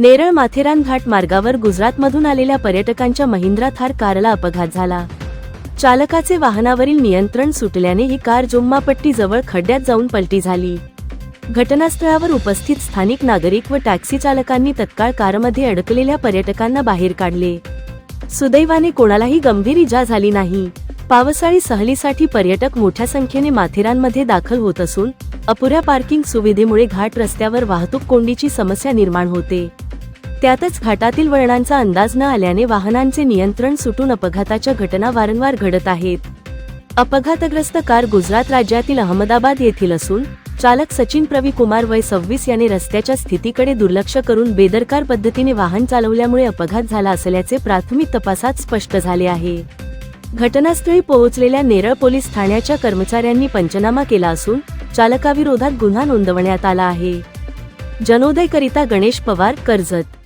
नेरळ माथेरान घाट मार्गावर गुजरातमधून आलेल्या पर्यटकांच्या महिंद्रा थार कारला अपघात झाला. चालकाचे वाहनावरील नियंत्रण सुटल्याने ही कार जोम्मापट्टी जवळ खड्ड्यात जाऊन पलटी झाली. घटनास्थळावर उपस्थित स्थानिक नागरिक व टॅक्सी चालकांनी तत्काळ कारमध्ये अडकलेल्या पर्यटकांना बाहेर काढले. सुदैवाने कोणालाही गंभीर इजा झाली नाही. पावसाळी सहलीसाठी पर्यटक मोठ्या संख्येने माथेरानमध्ये दाखल होत असून अपुऱ्या पार्किंग सुविधेमुळे घाट रस्त्यावर वाहतूक कोंडीची समस्या निर्माण होते. त्यातच घाटातील वळणांचा अंदाज न आल्याने वाहनांचे नियंत्रण सुटून अपघाताच्या घटना वारंवार घडत आहेत. अपघातग्रस्त कार गुजरात राज्यातील अहमदाबाद येथील असून चालक सचिन प्रवी कुमार वय सव्वीस याने रस्त्याच्या स्थितीकडे दुर्लक्ष करून बेदरकार पद्धतीने वाहन चालवल्यामुळे अपघात झाला असल्याचे प्राथमिक तपासात स्पष्ट झाले आहे. घटनास्थळी पोहोचलेल्या नेरळ पोलीस ठाण्याच्या कर्मचाऱ्यांनी पंचनामा केला असून चालकाविरोधात गुन्हा नोंदवण्यात आला आहे. जनोदयकरिता गणेश पवार कर्जत.